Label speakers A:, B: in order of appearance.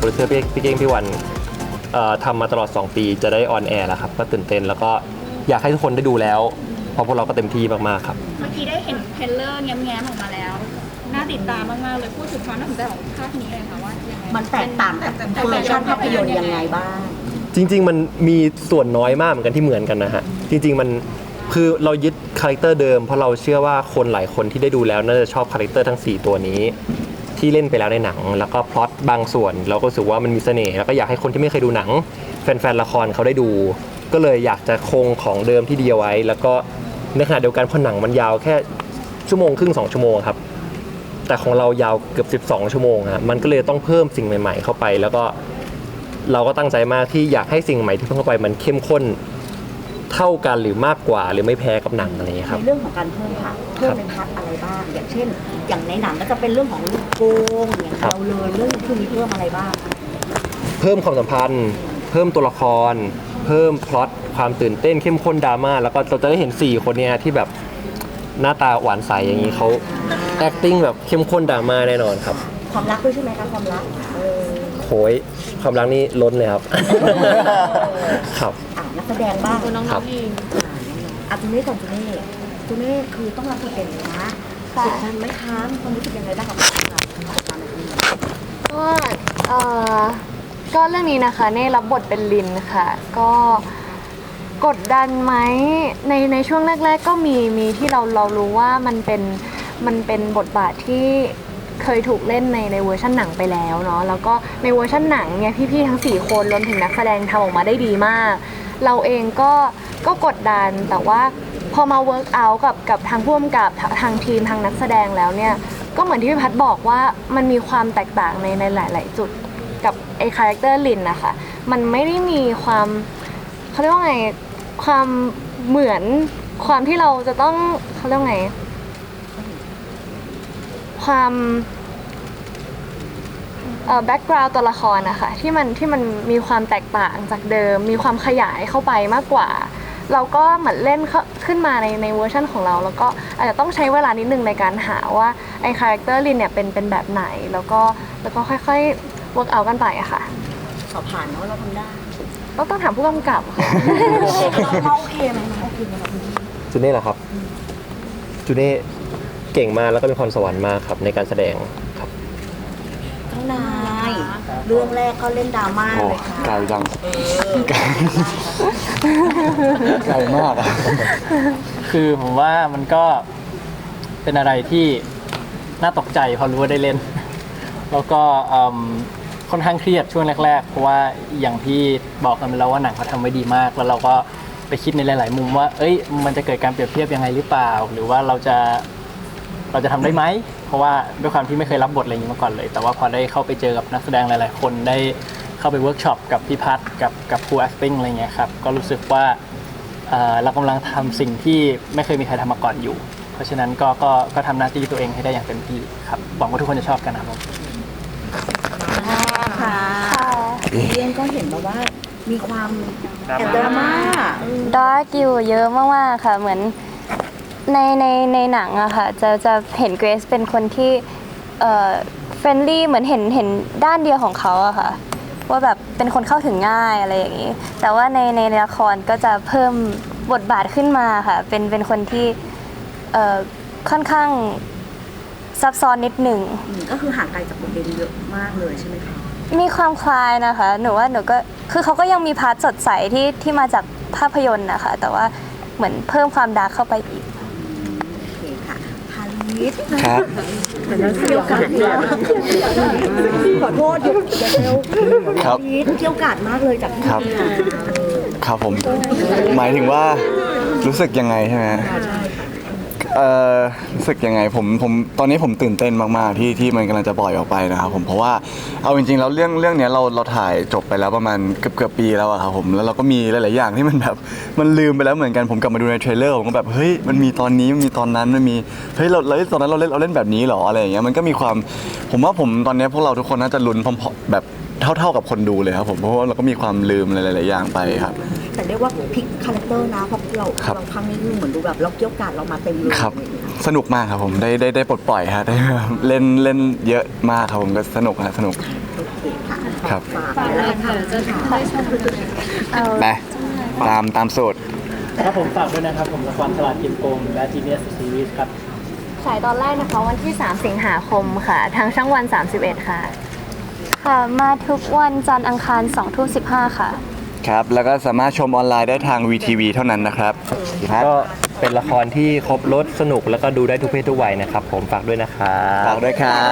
A: ดิวเซอร์พี่พี่เก้งพี่วันเอ่อทำมาตลอด 2 ปีจะได้ออนแอร์แล้วครับ ก็ตื่นเต้นแล้วก็อยากให้ทุกคนได้ดูแล้วเพราะพวกเราก็เต็มที่มากๆครับ
B: เมื่อกี้ได้เห็นเทรลเลอร์แง้มๆออกมาแล้ว น่าติดตามมากๆเลยพูดถึงความน่าสนใจของภาคนี้เลยค่ะว่ายังไง
C: มันแตกต่างกับโปรดักชั่นภาพยนตร์ยังไงบ้าง
A: จริง ๆ มันมีส่วนน้อยมากเหมือนกันที่เหมือนกันนะฮะ จริง ๆ มันคือเรายึดคาแรคเตอร์เดิมเพราะเราเชื่อว่าคนหลายคนที่ได้ดูแล้วน่าจะชอบคาแรคเตอร์ทั้ง 4 ตัวนี้ ที่เล่นไปแล้วในหนัง แล้วก็พล็อตบางส่วน เราก็รู้สึกว่ามันมีเสน่ห์แล้วก็อยากให้คนที่ไม่เคยดูหนัง แฟนๆละครเขาได้ดู ก็เลยอยากจะคงของเดิมที่ดีเอาไว้ แล้วก็ในขณะเดียวกันพอหนังมันยาวแค่ชั่วโมงครึ่งสองชั่วโมงครับแต่ของเรายาวเกือบ 12 ชั่วโมงฮะมันก็เลยต้องเพิ่มสิ่งใหม่ ๆ เข้าไป แล้วก็เราก็ตั้งใจมากที่อยากให้สิ่งใหม่ที่เพิ่มเข้าไปมันเข้มข้น เท่ากันหรือมากกว่าหรือไม่แพ้กับหนังอะไรอย่างเงี้ยครับ
C: ในเรื่องของการเพิ่มค่ะเพิ่มในพาร์ทอะไรบ้าง อย่างเช่น อย่างในหนังก็จะเป็นเรื่องของลูกโกงอย่าง
A: ครับ
C: เราเลยเรื่องพวกนี้เพิ่มอะไรบ้าง
A: เพิ่มความสัมพันธ์ เพิ่มตัวละคร เพิ่มพล็อตความตื่นเต้นเข้มข้นดราม่าแล้วก็เราจะได้เห็น 4 คนเนี้ยที่แบบหน้าตาหวานใสอย่างนี้เขา acting แบบเข้มข้นดราม่าแน่นอนครับ
C: ความรักด้วยใช่ไหมคะความรักเออ
A: โหยความรักนี่ล้นเลยครับ ครับ
C: อะนัก แสดงบ้าง
B: ตัวน้
A: ครั
B: อบงๆเอง
C: อะจูเน่ก่อนจูเน่จูเน่คือต้องรับบทเป็นนะ
D: ค่ะ
C: กดดันไหมคะมีความรู้สึกยังไงบ้างกับการทำงานแบบนี้
D: ก็เอ่อก็เรื่องนี้นะคะเน่รับบทเป็นลินค่ะ ก็กดดันไหมในในช่วงแรก ๆ ก็มีมีที่เราเรารู้ว่ามันเป็นมันเป็นบทบาทที่เคยถูกเล่นในในเวอร์ชันหนังไปแล้วเนาะแล้วก็ในเวอร์ชันหนังเนี่ยพี่ๆทั้ง 4 คนรวมถึงนักแสดงทำออกมาได้ดีมาก เราเองก็ก็กดดันแต่ว่าพอมาเวิร์กอัลกับกับทางผู้กำกับทาทางทีมทางนักแสดงแล้วเนี่ยก็เหมือนที่พี่พัฒน์บอกว่ามันมีความแตกต่างในในหลาย ๆ จุดกับไอคาแรคเตอร์ลินนะคะมันไม่ได้มีความเขาเรียกว่าไงความเหมือนความที่เราจะต้องเขาเรียกว่าไงความ แบ็กกราวด์ตัวละครนะคะที่มันที่มันมีความแตกต่างจากเดิม มีความขยายเข้าไปมากกว่า เราก็เหมือนเล่นเข้าขึ้นมาในในเวอร์ชันของเรา แล้วก็อาจจะต้องใช้เวลานิดนึงในการหาว่าไอ้คาแรคเตอร์ลินเนี่ยเป็นเป็นแบบไหนแล้วก็แล้วก็ค่อยๆ work out กันไปอะค่ะ
C: สอบผ่านเนาะเราทำได้
D: ต้องต้องถามผู้กำกับค่ะ
C: เราโอเคไหมโอเคไหมคะคุณ
A: จูเน่เหรอครับจูเน่เก่งมากแล้วก็มีพรสวรรค์มากครับในการแสดงครับ
C: ข้างใน เรื่องแรกก็เล่นดราม่า
E: โอ้
C: เลยค่ะ
E: ไกลจังไกลไกลมากอะ
F: คือผมว่ามันก็เป็นอะไรที่น่าตกใจพอรู้ว่าได้เล่น แล้วก็เอิ่มค่อนข้างเครียดช่วงแรก ๆ เพราะว่าอย่างที่บอกกันไปแล้วว่าหนังเขาทำไว้ดีมาก แล้วเราก็ไปคิดในหลาย ๆ มุมว่า เอ้ย มันจะเกิดการเปรียบเทียบยังไงหรือเปล่า หรือว่าเราจะเราจะทำได้ไหม เพราะว่าด้วยความที่ไม่เคยรับบทอะไรอย่างนี้มาก่อนเลย แต่ว่าพอได้เข้าไปเจอกับนักแสดงหลาย ๆ คนได้เข้าไปเวิร์กช็อปกับพี่พัฒน์กับกับครู acting อะไรเงี้ยครับก็รู้สึกว่าเอ่อเรากำลังทำสิ่งที่ไม่เคยมีใครทำมาก่อนอยู่ เพราะฉะนั้นก็ก็ก็ทำหน้าที่ตัวเองให้ได้อย่างเต็มที่ครับหวังว่าทุกคนจะชอบกันนะครับผม
C: ค่ะเรื่องก็เห็นแบบว่ามีความแอบดราม่า
G: ดาร์กอยู่เยอะมากๆค่ะ เหมือน ในในในหนังอะค่ะจะจะเห็นเกรซเป็นคนที่เอ่อเฟรนลี่เหมือนเห็นเห็นด้านเดียวของเขาอะค่ะ ว่าแบบเป็นคนเข้าถึงง่ายอะไรอย่างนี้ แต่ว่าในในละครก็จะเพิ่มบทบาทขึ้นมาค่ะ เป็นเป็นคนที่เอ่อค่อนข้างซับซ้อนนิดหนึ่ง
C: อืมก็คือห่างไกลจากบทเรียนเยอะมากเลยใช่ไหมคะ
G: มีความคล้ายนะคะ หนูว่าหนูก็คือเขาก็ยังมีพาร์ทสดใสที่ที่มาจากภาพยนตร์นะคะ แต่ว่าเหมือนเพิ่มความดาร์กเข้าไปอีก
C: โอเคค่ะ พาริส
E: ครับ
C: เที่ยวกาดมากขอโทษเดี๋ยวเดี๋ยวเร็ว
E: ครับ
C: พาริสเที่ยวกาดมากเลยจากที่
E: ครับ
C: นี่
E: ครับผม หมายถึงว่ารู้สึกยังไงใช่ไหม เอ่อรู้สึกยังไงผมผมตอนนี้ผมตื่นเต้นมากๆที่ที่มันกำลังจะปล่อยออกไปนะครับผมเพราะว่าเอาจริงๆแล้วเรื่องเรื่องเนี้ยเราเราถ่ายจบไปแล้วประมาณเกือบเกือบปีแล้วอะครับผมแล้วเราก็มีหลายๆอย่างที่มันแบบมันลืมไปแล้วเหมือนกันผมกลับมาดูในเทรลเลอร์ผมก็แบบเฮ้ยมันมีตอนนี้มันมีตอนนั้นมันมีเฮ้ยเราเราตอนนั้นเราเล่นเราเล่นแบบนี้เหรออะไรอย่างเงี้ยมันก็มีความผมว่าผมตอนเนี้ยพวกเราทุกคนน่าจะลุ้นพร้อมๆแบบ เท่า ๆกับคนดูเลยครับผมเพราะว่าเราก็มีความลืมหลายๆอย่างไปครับ
C: แต่เรียกว่าพลิกคาแรคเตอร์นะเพราะเรา
E: ครับ
C: เราครั้งนี้คือเหมือนดูแบบเราเกี่ยวกาดเรามาเต็มเลย
E: ครับ
C: อะไรอย่างเงี้ย
E: สนุกมากครับผมได้ได้ได้ปลดปล่อยฮะได้เล่นเล่นเยอะมากครับผมก็สนุกฮะสนุก
C: โอเคค่ะ
E: ครับ
C: ฝากแล้วค่ะจะถามได้ชม
E: ไปตามตามสูตร
F: ครับผมฝากด้วยนะครับ ผมละครฉลาดเกมโกงและ Genius Series ครับ
D: ฉายตอนแรกนะคะวันที่ 3 สิงหาคมค่ะ ทางช่องวัน 31 ค่ะ
G: ค่ะ มาทุกวันจันทร์อังคาร2ทุ่ม15 ค่ะ
E: ครับ แล้วก็สามารถชมออนไลน์ได้ทาง VTV เท่านั้นนะครับครับ
A: ก็เป็นละครที่ครบรถสนุกแล้วก็ดูได้ทุกเพศทุกวัยนะครับ ผมฝากด้วยนะครับ
E: ฝากด้วยครับ